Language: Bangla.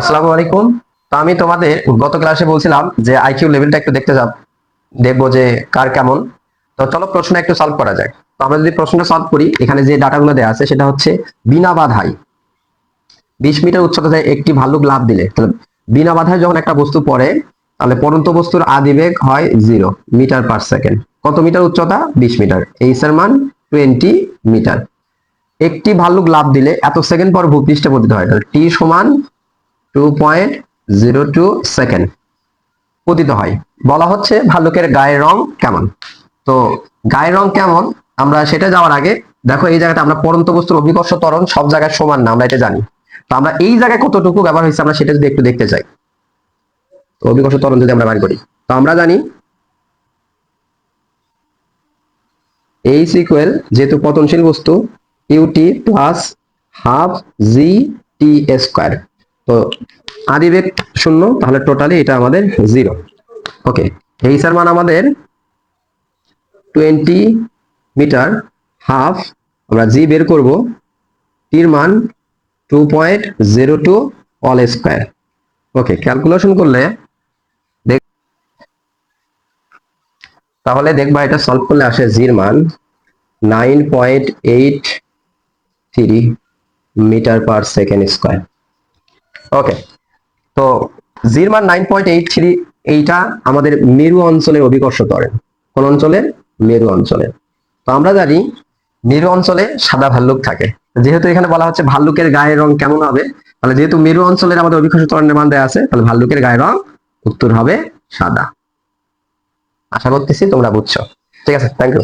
আসসালামু আলাইকুম। তো আমি তোমাদের গত ক্লাসে বলছিলাম যে আইকিউ লেভেলটা একটু দেখতে যাব দেখব যে কার কেমন। তো চলো প্রশ্ন একটু সলভ করা যাক। তো আমরা যদি প্রশ্নটা সলভ করি, এখানে যে ডাটাগুলো দেওয়া আছে সেটা হচ্ছে বিনা বাধাই বিশ মিটার উচ্চতায় একটি ভাল্লুক লাভ দিলে, তাহলে বিনা বাধায় যখন একটা বস্তু পড়ে, তাহলে পড়ন্ত বস্তুর আদিবেগ হয় জিরো মিটার পার সেকেন্ড কত মিটার উচ্চতা? বিশ মিটার। এইচ এর মান টোয়েন্টি মিটার। একটি ভাল্লুক লাভ দিলে এত সেকেন্ড পর ভূপৃষ্ঠে পতিত হয়, তাহলে টি সমান two point zero two second পতিত হয়। বলা হচ্ছে ভাল্লুকের গায়ের রং কেমন? তো গায়ের রং কেমন? আমরা সেটা যাওয়ার আগে, দেখো এই জায়গাটা আমরা পরন্ত বস্তুর অভিকর্ষ ত্বরণ সব জায়গায় সমান না, আমরা এটা জানি। তো আমরা এই জায়গায় কতটুকু ব্যবহার হয়েছে আমরা সেটা যদি একটু দেখতে চাই তো অভিকর্ষ ত্বরণ যদি আমরা বার করি। তো আমরা জানি এই সিকুয়েল যেহেতু পতনশীল বস্তু u t plus half g t square তো আদি বেগ শূন্য, তাহলে টোটালি এটা আমাদের জিরো ওকে এইচ এর মান আমাদের টোয়েন্টি মিটার হাফ আমরা জি বের করব টির মান two point zero two all square okay calculation করলে তাহলে দেখবা এটা সলভ করলে আসে জির মান nine point eight three metre per second square okay তো জির মান নাইন পয়েন্ট এইট থ্রি এইটা আমাদের মেরু অঞ্চলের অভিকর্ষ ত্বরণ। কোন অঞ্চলের মেরু অঞ্চলের তো আমরা জানি মেরু অঞ্চলে সাদা ভাল্লুক থাকে। যেহেতু এখানে বলা হচ্ছে ভাল্লুকের গায়ের রং কেমন হবে, তাহলে যেহেতু মেরু অঞ্চলের আমাদের অভিকর্ষ ত্বরণের মান দেওয়া আছে, তাহলে ভাল্লুকের গায়ের রং উত্তর হবে সাদা। আশা করতেছি তোমরা বুঝছ। ঠিক আছে থ্যাংক ইউ